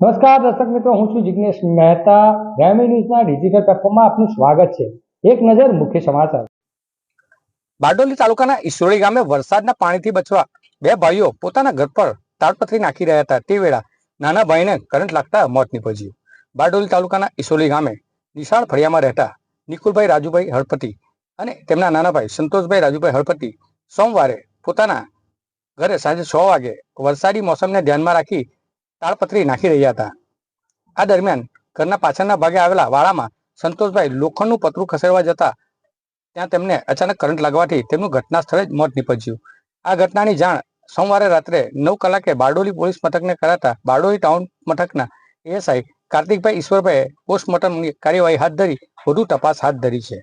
નમસ્કાર, દર્શક મિત્રો, હું છું જિજ્ઞેશ મહેતા. ગ્રામી ન્યૂઝના ડિજિટલ પ્લેટફોર્મમાં આપનું સ્વાગત છે. એક નજર મુખ્ય સમાચાર. બારડોલી તાલુકાના ઈશ્વરી ગામે વરસાદના પાણીથી બચવા બે ભાઈઓ પોતાના ઘર પર તાડપથરી નાખી રહ્યા હતા. તે વેળા નાના ભાઈને કરંટ લાગતા મોત નીપજ્યું. બારડોલી તાલુકાના ઈસોલી ગામે નિશાળ ફળિયામાં રહેતા નિકુલભાઈ રાજુભાઈ હળપતિ અને તેમના નાના ભાઈ સંતોષભાઈ રાજુભાઈ હળપતિ સોમવારે પોતાના ઘરે સાંજે છ વાગે વરસાદી મોસમને ધ્યાનમાં રાખી તાળપત્રી નાખી રહ્યા હતા. આ દરમિયાન ઘરના પાછળના ભાગે આવેલા વાળામાં સંતોષભાઈ લોખંડનું પતરું ખસેડવા જતા ત્યાં તેમને અચાનક કરંટ લાગવાથી તેમનું ઘટના સ્થળે જ મોત નીપજ્યું. આ ઘટનાની જાણ સોમવારે રાત્રે નવ કલાકે બારડોલી પોલીસ મથકને કરાતા બારડોલી ટાઉન મથકના એએસઆઈ કાર્તિકભાઈ ઈશ્વરભાઈએ પોસ્ટમોર્ટમની કાર્યવાહી હાથ ધરી, વધુ તપાસ હાથ ધરી છે.